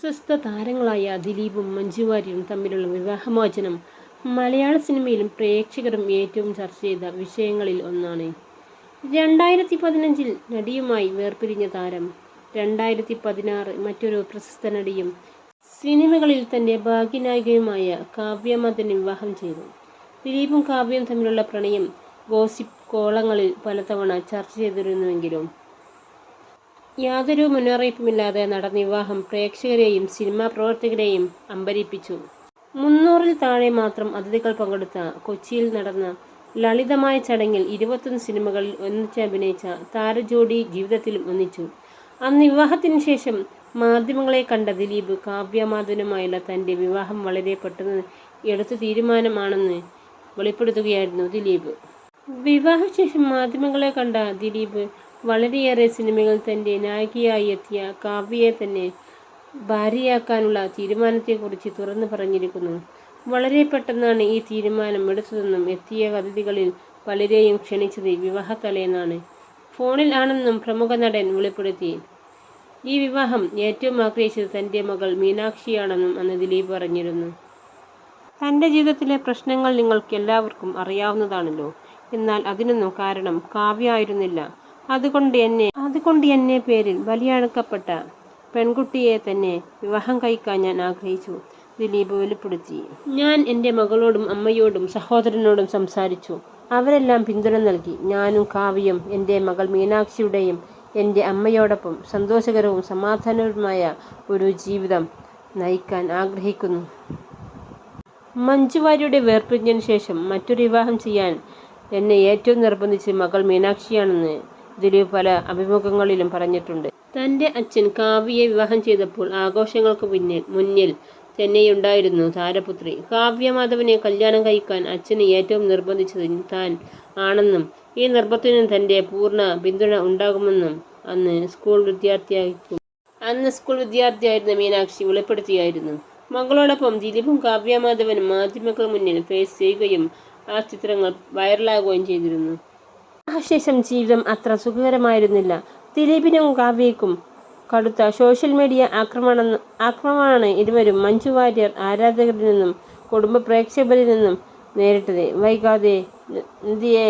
പ്രശസ്ത താരങ്ങളായ ദിലീപും മഞ്ജു വാര്യരും തമ്മിലുള്ള വിവാഹമോചനം മലയാള സിനിമയിലും പ്രേക്ഷകരും ഏറ്റവും ചർച്ച ചെയ്ത വിഷയങ്ങളിൽ ഒന്നാണ്. രണ്ടായിരത്തി പതിനഞ്ചിൽ നടിയുമായി വേർപിരിഞ്ഞ താരം. രണ്ടായിരത്തി പതിനാറ് മറ്റൊരു പ്രശസ്ത നടിയും സിനിമകളിൽ തന്റെ ഭാഗ്യനായികയുമായ കാവ്യ മദനെ വിവാഹം ചെയ്തു. ദിലീപും കാവ്യയും തമ്മിലുള്ള പ്രണയം ഗോസിപ്പ് കോളങ്ങളിൽ പലതവണ ചർച്ച ചെയ്തിരുന്നുവെങ്കിലും യാതൊരു മുന്നറിയിപ്പുമില്ലാതെ നടന്ന വിവാഹം പ്രേക്ഷകരെയും സിനിമാ പ്രവർത്തകരെയും അമ്പരിപ്പിച്ചു. മുന്നൂറിൽ താഴെ മാത്രം അതിഥികൾ പങ്കെടുത്ത കൊച്ചിയിൽ നടന്ന ലളിതമായ ചടങ്ങിൽ ഇരുപത്തൊന്ന് സിനിമകളിൽ ഒന്നിച്ച് അഭിനയിച്ച താരജോഡി ജീവിതത്തിലും ഒന്നിച്ചു. അന്ന് വിവാഹത്തിന് ശേഷം മാധ്യമങ്ങളെ കണ്ട ദിലീപ് കാവ്യമാധവനുമായുള്ള തന്റെ വിവാഹം വളരെ പെട്ടെന്ന് എടുത്ത തീരുമാനമാണെന്ന് വെളിപ്പെടുത്തുകയായിരുന്നു ദിലീപ്. വിവാഹശേഷം മാധ്യമങ്ങളെ കണ്ട ദിലീപ് വളരെയേറെ സിനിമകൾ തന്റെ നായികയായി എത്തിയ കാവ്യയെ തന്നെ ഭാര്യയാക്കാനുള്ള തീരുമാനത്തെക്കുറിച്ച് തുറന്നു പറഞ്ഞിരിക്കുന്നു. വളരെ പെട്ടെന്നാണ് ഈ തീരുമാനം എടുത്തതെന്നും എത്തിയ അതിഥികളിൽ പലരെയും ക്ഷണിച്ചത് വിവാഹ തലേന്നാണ് ഫോണിൽ ആണെന്നും പ്രമുഖ നടൻ വെളിപ്പെടുത്തി. ഈ വിവാഹം ഏറ്റവും ആഗ്രഹിച്ചത് തന്റെ മകൾ മീനാക്ഷിയാണെന്നും അന്ന് ദിലീപ് പറഞ്ഞിരുന്നു. തന്റെ ജീവിതത്തിലെ പ്രശ്നങ്ങൾ നിങ്ങൾക്ക് എല്ലാവർക്കും അറിയാവുന്നതാണല്ലോ. എന്നാൽ അതിനൊന്നും കാരണം കാവ്യ ആയിരുന്നില്ല. അതുകൊണ്ട് എന്നെ അതുകൊണ്ട് എന്നെ പേരിൽ ബലിയാടുക്കപ്പെട്ട പെൺകുട്ടിയെ തന്നെ വിവാഹം കഴിക്കാൻ ഞാൻ ആഗ്രഹിച്ചു. ദിലീപ് വെളിപ്പെടുത്തി. ഞാൻ എന്റെ മകളോടും അമ്മയോടും സഹോദരനോടും സംസാരിച്ചു. അവരെല്ലാം പിന്തുണ നൽകി. ഞാനും കാവ്യം എന്റെ മകൾ മീനാക്ഷിയുടെയും എന്റെ അമ്മയോടൊപ്പം സന്തോഷകരവും സമാധാനപരവുമായ ഒരു ജീവിതം നയിക്കാൻ ആഗ്രഹിക്കുന്നു. മഞ്ജുവാര്യയുടെ വേർപിരിഞ്ഞതിന് ശേഷം മറ്റൊരു വിവാഹം ചെയ്യാൻ എന്നെ ഏറ്റവും നിർബന്ധിച്ച് മകൾ മീനാക്ഷിയാണെന്ന് ദിലീപ് പല അഭിമുഖങ്ങളിലും പറഞ്ഞിട്ടുണ്ട്. തന്റെ അച്ഛൻ കാവ്യയെ വിവാഹം ചെയ്തപ്പോൾ ആഘോഷങ്ങൾക്ക് പിന്നിൽ മുന്നിൽ തന്നെയുണ്ടായിരുന്നു താരപുത്രി. കാവ്യ മാധവനെ കല്യാണം കഴിക്കാൻ അച്ഛന് ഏറ്റവും നിർബന്ധിച്ചത് താൻ ആണെന്നും ഈ നിർബന്ധത്തിന് തന്റെ പൂർണ പിന്തുണ ഉണ്ടാകുമെന്നും അന്ന് സ്കൂൾ വിദ്യാർത്ഥിയായിരിക്കും അന്ന് സ്കൂൾ വിദ്യാർത്ഥിയായിരുന്ന മീനാക്ഷി വെളിപ്പെടുത്തിയായിരുന്നു. മകളോടൊപ്പം ദിലീപും കാവ്യ മാധവനും മാധ്യമങ്ങൾക്ക് മുന്നിൽ ഫേസ് ചെയ്യുകയും ആ ചിത്രങ്ങൾ വൈറലാകുകയും ചെയ്തിരുന്നു. വിവാഹശേഷം ജീവിതം അത്ര സുഖകരമായിരുന്നില്ല. ദിലീപിനും കാവ്യയ്ക്കും കടുത്ത സോഷ്യൽ മീഡിയ ആക്രമണം ആക്രമണമാണ് ഇരുവരും മഞ്ജു വാര്യർ ആരാധകരിൽ നിന്നും കുടുംബ പ്രേക്ഷകരിൽ നിന്നും നേരിട്ടത്. വൈകാതെ നദിയെ